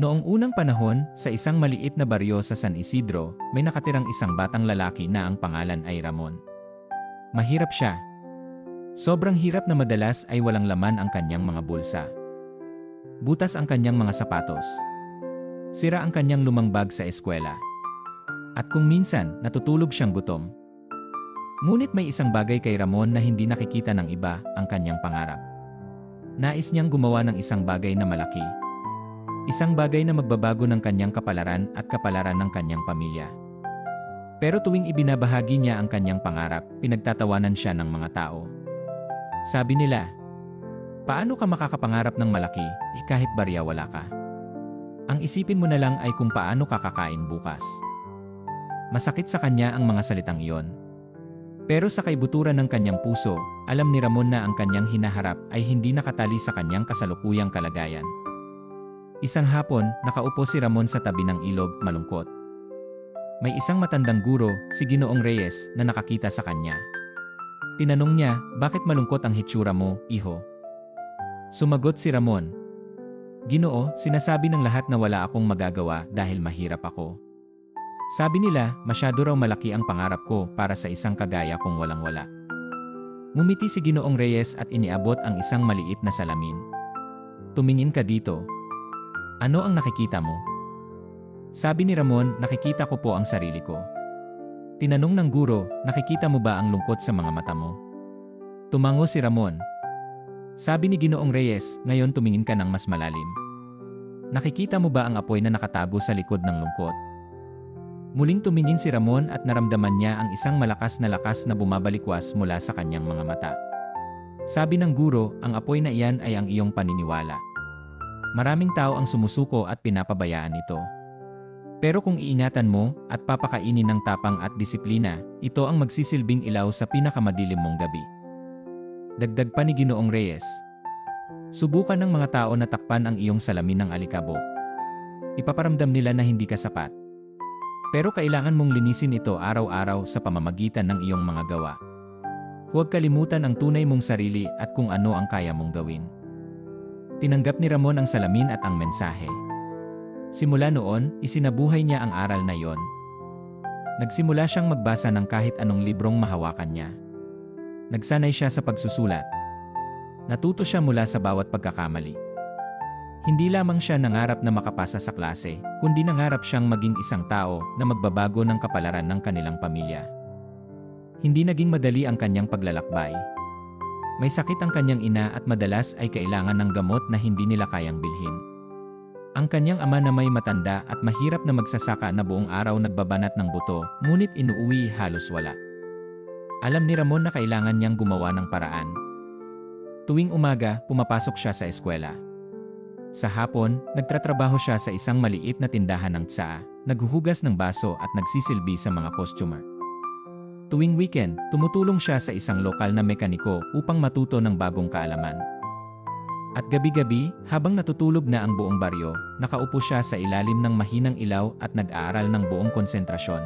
Noong unang panahon, sa isang maliit na baryo sa San Isidro, may nakatirang isang batang lalaki na ang pangalan ay Ramon. Mahirap siya. Sobrang hirap na madalas ay walang laman ang kanyang mga bulsa. Butas ang kanyang mga sapatos. Sira ang kanyang lumang bag sa eskwela. At kung minsan, natutulog siyang gutom. Ngunit may isang bagay kay Ramon na hindi nakikita ng iba, ang kanyang pangarap. Nais niyang gumawa ng isang bagay na malaki. Isang bagay na magbabago ng kanyang kapalaran at kapalaran ng kanyang pamilya. Pero tuwing ibinabahagi niya ang kanyang pangarap, pinagtatawanan siya ng mga tao. Sabi nila, Paano ka makakapangarap ng malaki, eh kahit barya wala ka? Ang isipin mo na lang ay kung paano ka kakain bukas. Masakit sa kanya ang mga salitang iyon. Pero sa kaibuturan ng kanyang puso, alam ni Ramon na ang kanyang hinaharap ay hindi nakatali sa kanyang kasalukuyang kalagayan. Isang hapon, nakaupo si Ramon sa tabi ng ilog, malungkot. May isang matandang guro, si Ginoong Reyes, na nakakita sa kanya. Tinanong niya, bakit malungkot ang hitsura mo, iho? Sumagot si Ramon. Ginoo, sinasabi ng lahat na wala akong magagawa dahil mahirap ako. Sabi nila, masyado raw malaki ang pangarap ko para sa isang kagaya kong walang-wala. Ngumiti si Ginoong Reyes at iniabot ang isang maliit na salamin. Tumingin ka dito. Ano ang nakikita mo? Sabi ni Ramon, nakikita ko po ang sarili ko. Tinanong ng guro, nakikita mo ba ang lungkot sa mga mata mo? Tumango si Ramon. Sabi ni Ginoong Reyes, ngayon tumingin ka ng mas malalim. Nakikita mo ba ang apoy na nakatago sa likod ng lungkot? Muling tumingin si Ramon at naramdaman niya ang isang malakas na lakas na bumabalikwas mula sa kanyang mga mata. Sabi ng guro, ang apoy na iyan ay ang iyong paniniwala. Maraming tao ang sumusuko at pinapabayaan ito. Pero kung iingatan mo at papakainin ng tapang at disiplina, ito ang magsisilbing ilaw sa pinakamadilim mong gabi. Dagdag pa ni Ginoong Reyes. Subukan ng mga tao na takpan ang iyong salamin ng alikabok. Ipaparamdam nila na hindi ka sapat. Pero kailangan mong linisin ito araw-araw sa pamamagitan ng iyong mga gawa. Huwag kalimutan ang tunay mong sarili at kung ano ang kaya mong gawin. Tinanggap ni Ramon ang salamin at ang mensahe. Simula noon, isinabuhay niya ang aral na iyon. Nagsimula siyang magbasa ng kahit anong librong mahawakan niya. Nagsanay siya sa pagsusulat. Natuto siya mula sa bawat pagkakamali. Hindi lamang siya nangarap na makapasa sa klase, kundi nangarap siyang maging isang tao na magbabago ng kapalaran ng kanilang pamilya. Hindi naging madali ang kanyang paglalakbay. May sakit ang kanyang ina at madalas ay kailangan ng gamot na hindi nila kayang bilhin. Ang kanyang ama na may matanda at mahirap na magsasaka na buong araw nagbabanat ng buto, ngunit inuuwi halos wala. Alam ni Ramon na kailangan niyang gumawa ng paraan. Tuwing umaga, pumapasok siya sa eskwela. Sa hapon, nagtratrabaho siya sa isang maliit na tindahan ng tsaa, naghuhugas ng baso at nagsisilbi sa mga customer. Tuwing weekend, tumutulong siya sa isang lokal na mekaniko upang matuto ng bagong kaalaman. At gabi-gabi, habang natutulog na ang buong baryo, nakaupo siya sa ilalim ng mahinang ilaw at nag-aaral ng buong konsentrasyon.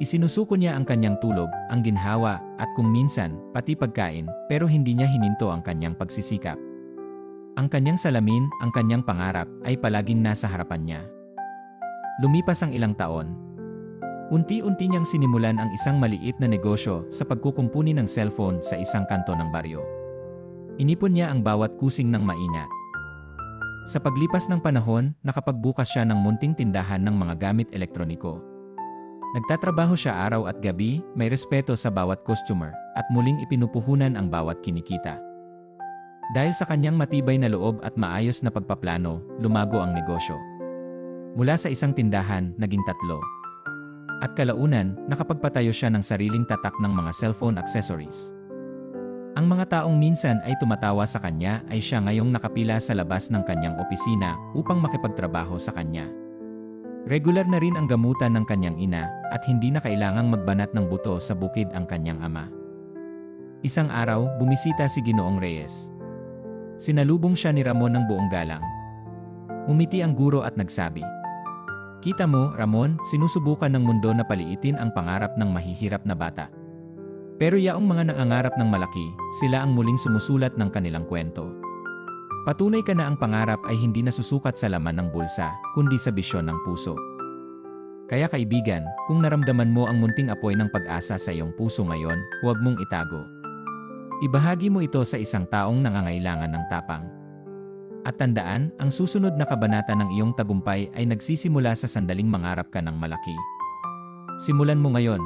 Isinusuko niya ang kanyang tulog, ang ginhawa, at kung minsan, pati pagkain, pero hindi niya hininto ang kanyang pagsisikap. Ang kanyang salamin, ang kanyang pangarap, ay palaging nasa harapan niya. Lumipas ang ilang taon. Unti-unti niyang sinimulan ang isang maliit na negosyo sa pagkukumpuni ng cellphone sa isang kanto ng baryo. Inipon niya ang bawat kusing ng maingat. Sa paglipas ng panahon, nakapagbukas siya ng munting tindahan ng mga gamit elektroniko. Nagtatrabaho siya araw at gabi, may respeto sa bawat customer, at muling ipinupuhunan ang bawat kinikita. Dahil sa kanyang matibay na loob at maayos na pagpaplano, lumago ang negosyo. Mula sa isang tindahan, naging tatlo. At kalaunan, nakapagpatayo siya ng sariling tatak ng mga cellphone accessories. Ang mga taong minsan ay tumatawa sa kanya ay siya ngayong nakapila sa labas ng kanyang opisina upang makipagtrabaho sa kanya. Regular na rin ang gamutan ng kanyang ina at hindi na kailangang magbanat ng buto sa bukid ang kanyang ama. Isang araw, bumisita si Ginoong Reyes. Sinalubong siya ni Ramon ng buong galang. Umiti ang guro at nagsabi, Kita mo, Ramon, sinusubukan ng mundo na paliitin ang pangarap ng mahihirap na bata. Pero yaong mga nangangarap ng malaki, sila ang muling sumusulat ng kanilang kwento. Patunay ka na ang pangarap ay hindi nasusukat sa laman ng bulsa, kundi sa bisyon ng puso. Kaya kaibigan, kung naramdaman mo ang munting apoy ng pag-asa sa iyong puso ngayon, huwag mong itago. Ibahagi mo ito sa isang taong nangangailangan ng tapang. At tandaan, ang susunod na kabanata ng iyong tagumpay ay nagsisimula sa sandaling mangarap ka ng malaki. Simulan mo ngayon.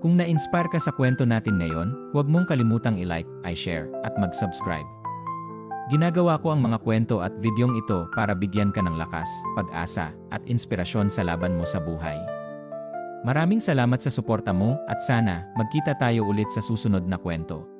Kung na-inspire ka sa kwento natin ngayon, huwag mong kalimutang i-like, i-share, at mag-subscribe. Ginagawa ko ang mga kwento at videong ito para bigyan ka ng lakas, pag-asa, at inspirasyon sa laban mo sa buhay. Maraming salamat sa suporta mo at sana magkita tayo ulit sa susunod na kwento.